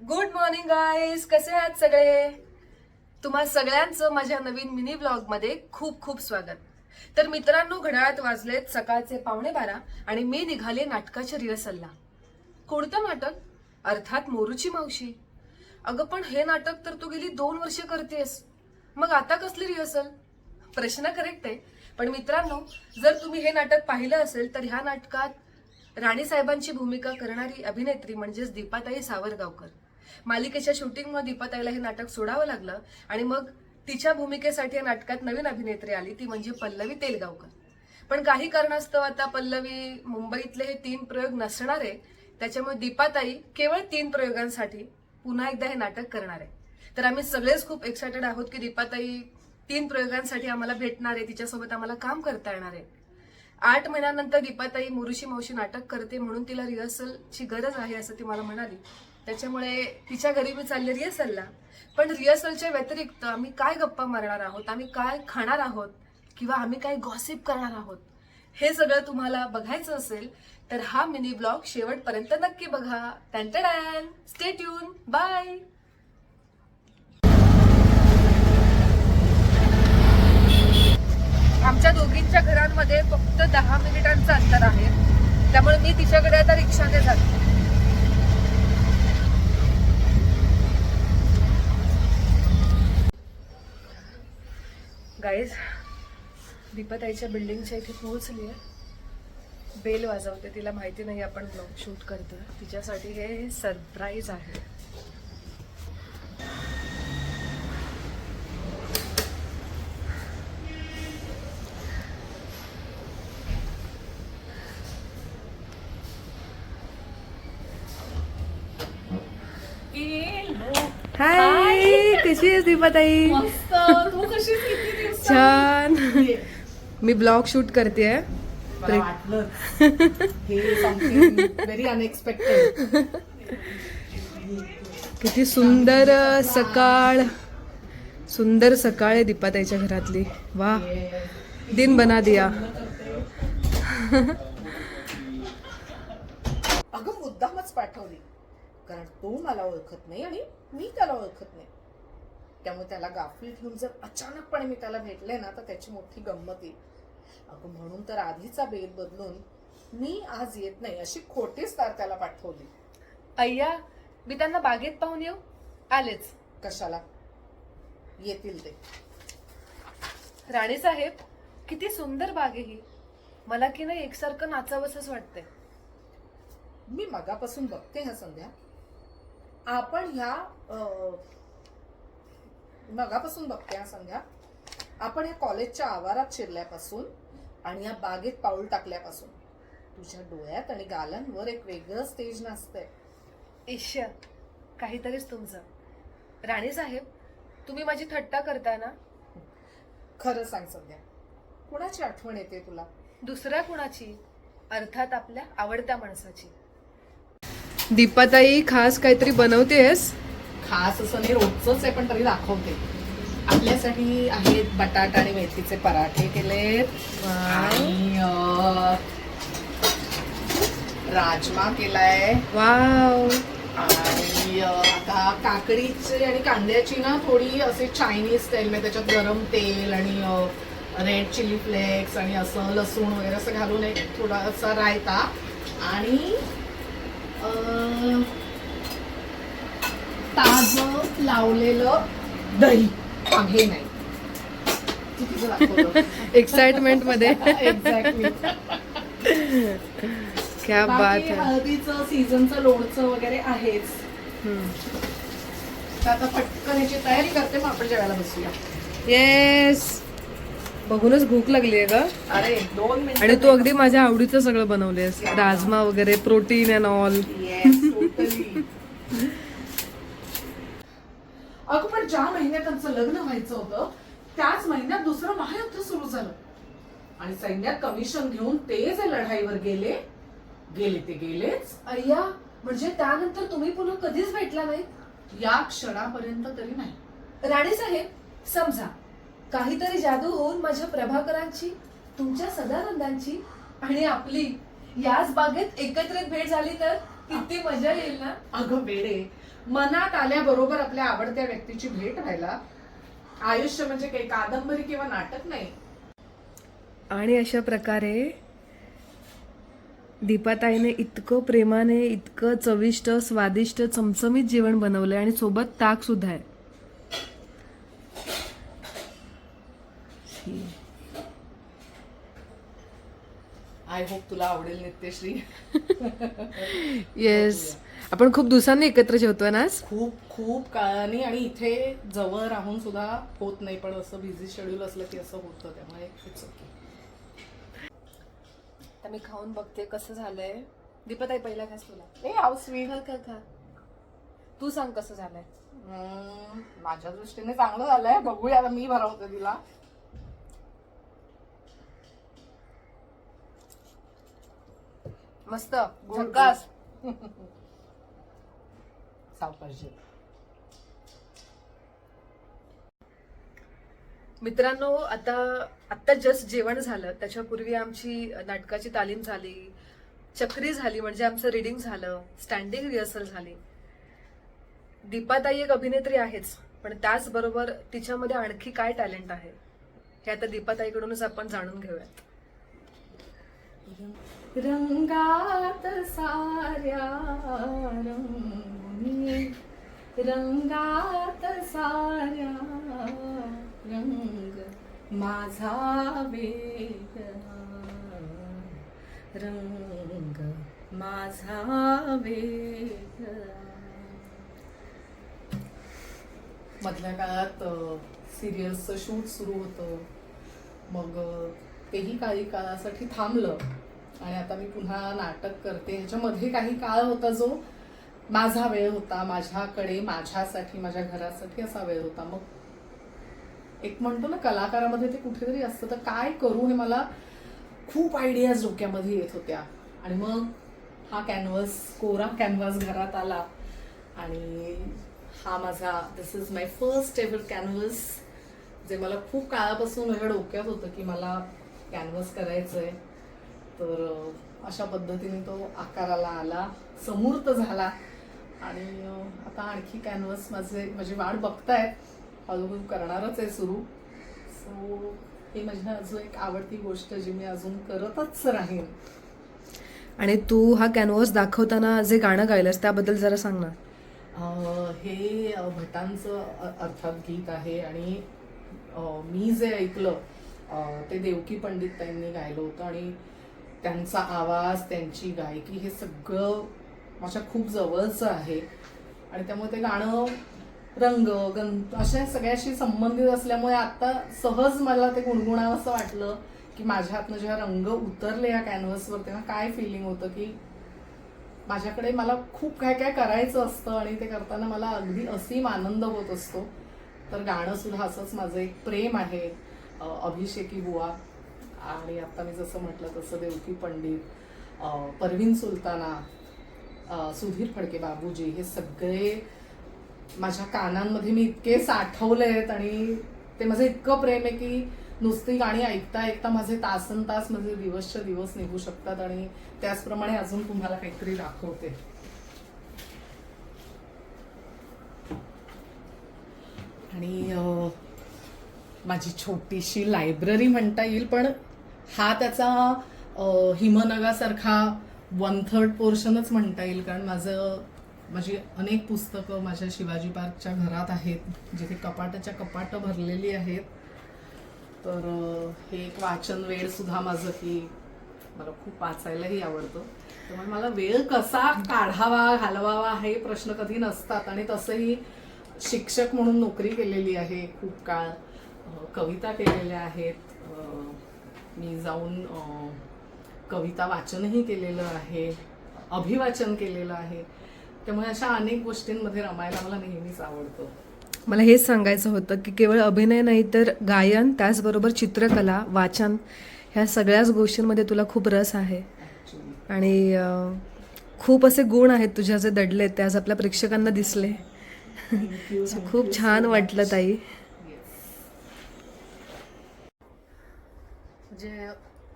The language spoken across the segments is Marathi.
गुड मॉर्निंग गाईज कसे आहात सगळे? तुम्हा सगळ्यांचं माझ्या नवीन मिनी ब्लॉगमध्ये खूप खूप स्वागत. तर मित्रांनो घड्याळात वाजलेत सकाळचे पावणे बारा आणि मी निघाले नाटकाच्या रिहर्सलला कोणतं नाटक? अर्थात मोरूची मावशी. अगं पण हे नाटक तर तू गेली दोन वर्ष करतेस. मग आता कसली रिहर्सल प्रश्न करेक्ट आहे. पण मित्रांनो जर तुम्ही हे नाटक पाहिलं असेल तर ह्या नाटकात राणीसाहेबांची भूमिका करणारी अभिनेत्री म्हणजेच दीपाताई सावरगावकर. मालिकेच्या शूटिंगमध्ये दीपाताईला हे नाटक सोडावं लागलं आणि मग तिच्या भूमिकेसाठी या नाटकात नवीन अभिनेत्री आली ती म्हणजे पल्लवी तेलगावकर. पण काही कारणास्तव आता पल्लवी मुंबईतले हे तीन प्रयोग नसणार आहे. त्याच्यामुळे दीपाताई केवळ तीन प्रयोगांसाठी पुन्हा एकदा हे नाटक करणार आहे. तर आम्ही सगळेच खूप एक्सायटेड आहोत की दीपाताई तीन प्रयोगांसाठी आम्हाला भेटणार आहे तिच्यासोबत आम्हाला काम करता येणार आहे. आठ महिन्यानंतर दीपाताई मुरुशी मावशी नाटक करते म्हणून तिला रिहर्सलची गरज आहे असं ती मला म्हणाली. त्याच्यामुळे तिच्या घरी मी चालले रिहर्सलला. पण रिहर्सलच्या व्यतिरिक्त आम्ही काय गप्पा मारणार आहोत? आम्ही काय खाणार आहोत? किंवा आम्ही काय गॉसिप करणार आहोत? हे सगळं तुम्हाला बघायचं असेल तर हा मिनी ब्लॉग शेवटपर्यंत नक्की बघा. टॅन स्टे ट्यून बाय आमच्या दोघींच्या घरांमध्ये फक्त दहा मिनिटांचं अंतर आहे. त्यामुळे मी तिच्याकडे आता रिक्षाने जाते. गाईज दीपताईच्या बिल्डिंगच्या इथे पोहोचली आहे. बेल वाजवते तिला माहिती नाही आपण ब्लॉग शूट करतोय. तिच्यासाठी हे सरप्राईज आहे. हाय कशी आहेस दीपाताई? छान. मी ब्लॉग शूट करते हे व्हेरी अनएक्सपेक्टेड किती सुंदर सकाळ. सुंदर सकाळ आहे दीपाताईच्या घरातली. वा. दिन बना दिया. अगं मुद्दामच पाठवली. कारण तो मला ओळखत नाही आणि मी त्याला ओळखत नाही. त्यामुळे त्याला गाफील ठेवून जर अचानकपणे मी त्याला भेटले ना तर त्याची मोठी गंमत येईल. अगं म्हणून तर आधीचा बेत बदलून मी आज येत नाही अशी खोटीच तार त्याला पाठवली. अय्या मी त्यांना बागेत पाहून येऊ? आलेच. कशाला? येतील ते. राणी साहेब किती सुंदर बाग आहे ही. मला की नाही एकसारखं नाचावंसच वाटतंय. मी मगापासून बघते ह्या संध्या. आपण ह्या अं, मगापासून बघते ह्या संध्या. आपण या कॉलेजच्या आवारात शिरल्यापासून आणि या बागेत पाऊल टाकल्यापासून तुझ्या डोळ्यात आणि गालांवर एक वेगळं स्टेज नाचतंय. ईश्य काहीतरीच तुमचं. राणी साहेब तुम्ही माझी थट्टा करताय ना? खरं सांग संध्या कुणाची आठवण येते तुला? दुसऱ्या कुणाची? अर्थात आपल्या आवडत्या माणसाची. दीपाताई खास काहीतरी बनवतेस? खास असं नाही रोजच आहे पण तरी दाखवते. आपल्यासाठी आहेत बटाटा आणि मेथीचे पराठे केलेत. आणि राजमा केलाय. वाव. आणि आता काकडीची आणि कांद्याची ना थोडी असे चायनीज स्टाईल म्हणजे त्याच्यात गरम तेल आणि रेड चिली फ्लेक्स आणि असं लसूण वगैरे असं घालून एक थोडासा रायता. आणि ताजं लावलेलं दही. हा, हे नाही. एक्साइटमेंटमध्ये. क्या बात हळदीचं सीझनचं लोणचं वगैरे आहेच. तर आता पटकन याची तयारी करते मग आपण जेवायला बसूया. येस बघूनच भूक लागली आहे ग. अरे दोन मिनिट आणि तू अगदी माझ्या आवडीचं सगळं बनवलेस राजमा वगैरे प्रोटीन अँड ऑल अगं पण ज्या महिन्यात त्यांचं लग्न व्हायचं होतं त्याच महिन्यात दुसरं महायुद्ध सुरू झालं. आणि सैन्यात कमिशन घेऊन ते जे लढाईवर गेले गेले ते गेलेच. अय्या म्हणजे त्यानंतर तुम्ही पुन्हा कधीच भेटला नाही? या क्षणापर्यंत तरी नाही. राणे साहेब समजा काहीतरी जादू होऊन माझ्या प्रभाकरांची तुमच्या सदानंदांची आणि आपली याच बागेत एकत्रित भेट झाली तर किती मजा येईल ना? अगं वेडे. मनात आल्याबरोबर आपल्या आवडत्या व्यक्तीची भेट व्हायला आयुष्य म्हणजे काही कादंबरी किंवा नाटक नाही. आणि अशा प्रकारे दीपाताईने इतकं प्रेमाने इतकं चविष्ट स्वादिष्ट चमचमीत जेवण बनवलंय आणि सोबत ताक सुद्धा आहे. आय होप तुला आवडेल नित्यश्री. येस आपण खूप दिवसांनी एकत्र जेवतोय ना आज? खूप खूप काळाने आणि इथे जवळ राहून सुद्धा होत नाही पण असं बिझी शेड्यूल असलं की असं होतं त्यामुळे इट्स आता मी खाऊन बघते कसं झालंय. दीपाताई पहिला खास तुला. ए हाऊ स्वीट खा खा तू सांग कसं झालंय. माझ्या दृष्टीने चांगलं झालंय. बघूया आता मी भरवते तिला. मस्त. Good, सावकाश मित्रांनो आता आता जस्ट जेवण झालं. त्याच्यापूर्वी आमची नाटकाची तालीम झाली चक्री झाली म्हणजे आमचं रिडिंग झालं स्टँडिंग रिहर्सल झाली. दीपाताई एक अभिनेत्री आहेच पण त्याचबरोबर तिच्यामध्ये आणखी काय टॅलेंट आहे? हे आता दीपाताईकडूनच आपण जाणून घेऊयात. रंगात साऱ्या मी रंगात साऱ्या रंग माझा वेगळा. रंग माझा वेगळा. मधल्या काळात सिरियल्सचं शूट सुरू होतं. मग तेही काही काळासाठी थांबलं. आणि आता मी पुन्हा नाटक करते. ह्याच्यामध्ये काही काळ होता जो माझा वेळ होता माझ्याकडे माझ्यासाठी माझ्या घरासाठी असा वेळ होता. मग एक म्हणतो ना कलाकारामध्ये ते कुठेतरी असतं. तर काय करू हे मला खूप आयडियाज डोक्यामध्ये येत होत्या. आणि मग हा कॅनव्हास कोरा कॅनव्हास घरात आला. आणि हा माझा this is my first ever canvas जे मला खूप काळापासून माझ्या डोक्यात होतं की मला कॅनव्हस करायचं आहे तर अशा पद्धतीने तो आकाराला आला. समूर्त झाला. आणि आता आणखी कॅनव्हास माझे माझी वाट बघतायत. हळूहळू करणारच आहे सुरू. सो ही माझी अजून एक आवडती गोष्ट जी मी अजून करतच राहीन. आणि तू हा कॅनव्हास दाखवताना जे गाणं गायलंस त्याबद्दल जरा सांग ना. हे भटांचं अर्थात गीत आहे आणि मी जे ऐकलं ते देवकी पंडित त्यांनी गायलं होतं आणि त्यांचा आवाज त्यांची गायकी हे सगळं माझ्या खूप जवळचं आहे. आणि त्यामुळे ते गाणं रंग गं अशा सगळ्याशी संबंधित असल्यामुळे आता सहज मला ते गुणगुणावं असं वाटलं की माझ्या हातनं जेव्हा रंग उतरले या कॅनव्हसवर तेव्हा काय फिलिंग होतं की माझ्याकडे मला खूप काय काय करायचं असतं आणि ते करताना मला अगदी असीम आनंद होत असतो. तर गाणं सुद्धा असंच माझं एक प्रेम आहे अभिषेकी बुवा. आणि आता मी जसं म्हटलं तसं देवकी पंडित परवीन सुलताना सुधीर फडके बाबूजी हे सगळे माझ्या कानांमध्ये मी इतके साठवले आहेत आणि ते माझं इतकं प्रेम आहे की नुसती गाणी ऐकता ऐकता माझे तासन तास माझे दिवसच्या दिवस निघू शकतात आणि त्याचप्रमाणे अजून तुम्हाला काहीतरी दाखवते. आणि माझी छोटीशी लायब्ररी म्हणता येईल पण हा त्याचा हिमनगासारखा वन थर्ड पोर्शनच म्हणता येईल कारण माझं माझी अनेक पुस्तकं माझ्या शिवाजी पार्कच्या घरात आहेत जिथे कपाटाच्या कपाटं भरलेली आहेत. तर हे एक वाचन वेळ सुद्धा माझं की मला खूप वाचायलाही आवडतं. त्यामुळे मला वेळ कसा काढावा घालवावा हे प्रश्न कधी नसतात. आणि तसंही शिक्षक म्हणून नोकरी केलेली आहे खूप काळ. कविता केलेल्या आहेत. मी जाऊन कविता वाचनही केलेलं आहे अभिवाचन केलेलं आहे. त्यामुळे अशा अनेक गोष्टींमध्ये रमायला मला नेहमीच आवडतं. मला हेच सांगायचं होतं की केवळ अभिनय नाही तर गायन त्याचबरोबर चित्रकला वाचन ह्या सगळ्याच गोष्टींमध्ये तुला खूप रस आहे. आणि खूप असे गुण आहेत तुझ्या जे दडले ते आज आपल्या प्रेक्षकांना दिसले. खूप छान वाटलं ताई. म्हणजे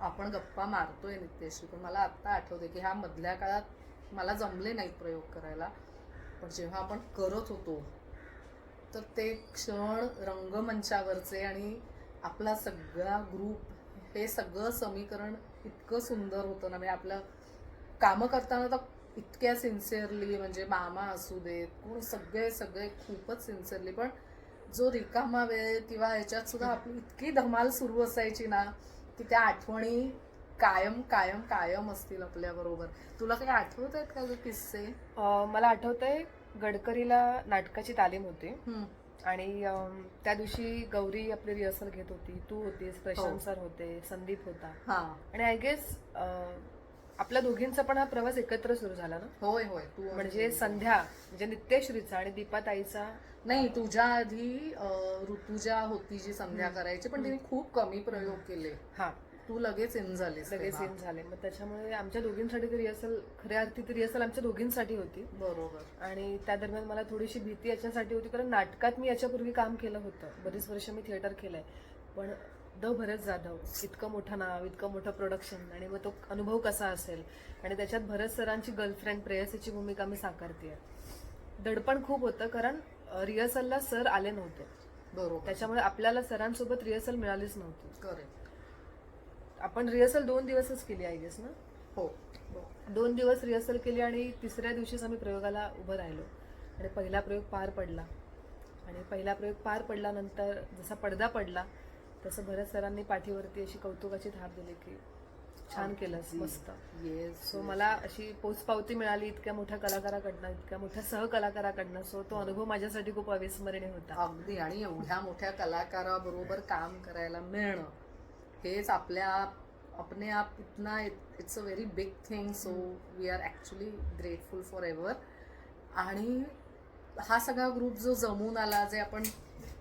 आपण गप्पा मारतोय नित्यश्री पण मला आत्ता आठवते की ह्या मधल्या काळात मला जमले नाहीत प्रयोग करायला. पण जेव्हा आपण करत होतो तर ते क्षण रंगमंचावरचे आणि आपला सगळा ग्रुप हे सगळं समीकरण इतकं सुंदर होतं ना. म्हणजे आपलं कामं करताना तर इतक्या सिन्सिअरली म्हणजे मामा असू देत कोण सगळे सगळे खूपच सिन्सिअरली पण जो रिकामा वेळ किंवा याच्यात सुद्धा आपली इतकी धमाल सुरू असायची ना की त्या आठवणी कायम कायम कायम असतील आपल्या बरोबर. तुला काही आठवत आहेत का किस्से? मला आठवतंय गडकरीला नाटकाची तालीम होती. आणि त्या दिवशी गौरी आपली रिहर्सल घेत होती. तू होतीस हो. प्रशांत सर होते संदीप होता. हा. आणि आय गेस आपल्या दोघींचा पण हा प्रवास एकत्र सुरू झाला ना? होय होय. तू म्हणजे संध्या म्हणजे नित्यश्रीचा आणि दीपाताईचा? नाही तुझ्या आधी अं, ऋतुजा होती जी संध्या करायची पण तिने खूप कमी प्रयोग केले. हा. तू लगेच इन झालीस लगेच तेव्हा. सीन झाले. मग त्याच्यामुळे आमच्या दोघींसाठी ती रिहर्सल खऱ्या अर्थी ती रिहर्सल आमच्या दोघींसाठी होती. बरोबर. आणि त्या दरम्यान मला थोडीशी भीती याच्यासाठी होती कारण नाटकात मी याच्यापूर्वी काम केलं होतं. बरीच वर्ष मी थिएटर केलंय. पण द भरत जाधव इतकं मोठं नाव इतकं मोठं प्रोडक्शन आणि मग तो अनुभव कसा असेल? आणि त्याच्यात भरत सरांची गर्लफ्रेंड प्रेयसीची भूमिका मी साकारते दडपण खूप होतं कारण रिहर्सलला सर आले नव्हते. बरोबर. त्याच्यामुळे आपल्याला सरांसोबत रिहर्सल मिळालीच नव्हती. करेक्ट. आपण रिहर्सल दोन दिवसच केली आय गेस ना? हो. दोन दिवस रिहर्सल केली आणि तिसऱ्या दिवशीच आम्ही प्रयोगाला उभं राहिलो. आणि पहिला प्रयोग पार पडला. आणि पहिला प्रयोग पार पडल्यानंतर जसा पडदा पडला तसं भरत सरांनी पाठीवरती अशी कौतुकाची थाप दिली की छान केलंस मस्त. येस सो मला अशी पोचपावती मिळाली इतक्या मोठ्या कलाकाराकडनं इतक्या मोठ्या सहकलाकाराकडनं. सो तो अनुभव माझ्यासाठी खूप अविस्मरणीय होता. अगदी. आणि एवढ्या मोठ्या कलाकाराबरोबर काम करायला मिळणं हेच आपल्या अपने आप इतना it's a very big thing so we are actually grateful for ever आणि हा सगळा ग्रुप जो जमून आला जे आपण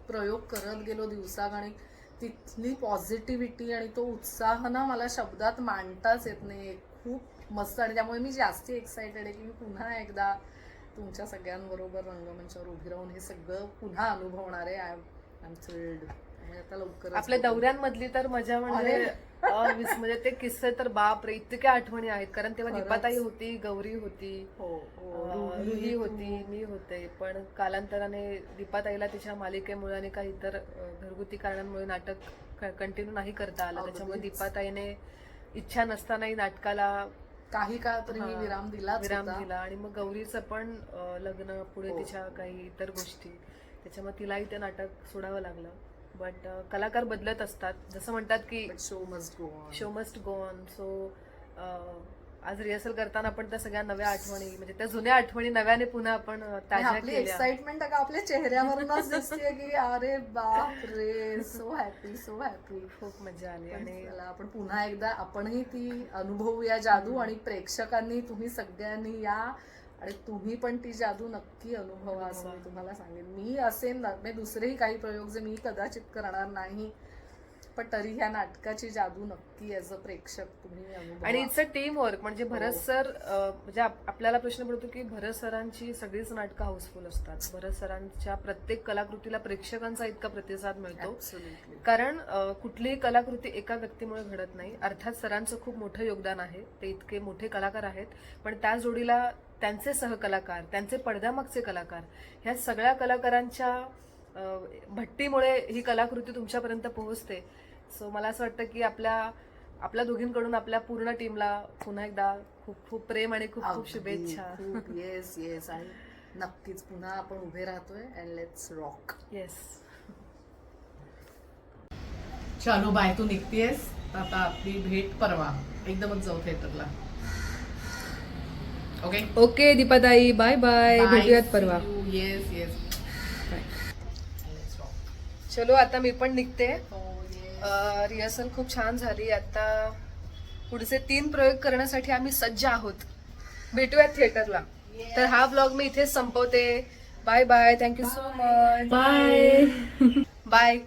प्रयोग करत गेलो दिवसागणिक तिथली पॉझिटिव्हिटी आणि तो उत्साह ना मला शब्दात मांडताच येत नाही खूप मस्त आणि त्यामुळे मी जास्ती एक्सायटेड आहे की मी पुन्हा एकदा तुमच्या सगळ्यांबरोबर रंगमंचावर उभी राहून हे सगळं पुन्हा अनुभवणार आहे. आय एम थ्रिल्ड त्यामुळे आता लवकरच आपल्या. दौऱ्यांमधली तर मजा म्हणजे म्हणजे ते किस्से तर बाप रे इतक्या आठवणी आहेत. कारण तेव्हा. दीपाताई होती गौरी होती हो हो. रुही होती. मी होते. पण कालांतराने दीपाताईला तिच्या मालिकेमुळे आणि काही इतर घरगुती कारणांमुळे नाटक कंटिन्यू नाही करता आलं. त्याच्यामुळे. दीपाताईने इच्छा नसतानाही नाटकाला काही काळ तरी मी विराम दिला विराम दिला. आणि मग गौरीचं पण लग्न पुढे हो. तिच्या काही इतर गोष्टी. त्याच्यामुळे तिलाही ते नाटक सोडावं लागलं. बट कलाकार बदलत असतात. जसं म्हणतात की show must go show must go on so आज रिहर्सल करताना आपण त्या सगळ्या नव्या आठवणी म्हणजे त्या जुन्या आठवणी नव्याने पुन्हा आपण आपली एक्साइटमेंट का आपल्या चेहऱ्यावरूनच दिसते की अरे बाप रे सो हॅपी सो हॅपी खूप मजा आली आणि आपण पुन्हा एकदा आपणही ती अनुभवूया जादू आणि प्रेक्षकांनी तुम्ही सगळ्यांनी या आणि तुम्ही पण ती जादू नक्की अनुभवा असं मी तुम्हाला सांगेन. मी असेन ना म्हणजे दुसरेही काही प्रयोग जे मी कदाचित करणार नाही पण तरी ह्या नाटकाची जादू नक्की ॲज अ प्रेक्षक तुम्ही अनुभवा. आणि इट्स अ टीम वर्क म्हणजे भरत हो. सर अं, म्हणजे आप- आपल्याला प्रश्न पडतो की भरत सरांची सगळीच नाटकं हाऊसफुल असतात. भरत सरांच्या प्रत्येक कलाकृतीला प्रेक्षकांचा इतका प्रतिसाद मिळतो. कारण कुठलीही कलाकृती एका व्यक्तीमुळे घडत नाही. अर्थात सरांचं खूप मोठं योगदान आहे. ते इतके मोठे कलाकार आहेत. पण त्या जोडीला त्यांचे सहकलाकार त्यांचे पडद्यामागचे कलाकार ह्या सगळ्या कलाकारांच्या भट्टीमुळे ही कलाकृती तुमच्यापर्यंत पोहोचते. सो मला असं वाटतं की आपल्या आपल्या दोघींकडून आपल्या पूर्ण टीमला पुन्हा एकदा खूप खूप प्रेम आणि खूप खूप शुभेच्छा. येस येस आणि नक्कीच पुन्हा आपण उभे राहतोय अँड लेट्स रॉक येस चलो बाय तू निघतीयस आता आपली भेट परवा. एकदमच जाऊ थिएटरला ओके ओके दीपाताई बाय बाय भेटूयात परवा. येस येस चलो आता मी पण निघते. रिहर्सल खूप छान झाली. आता पुढचे तीन प्रयोग करण्यासाठी आम्ही सज्ज आहोत. भेटूयात थिएटरला. तर हा ब्लॉग मी इथेच संपवते. Bye bye thank you so much bye bye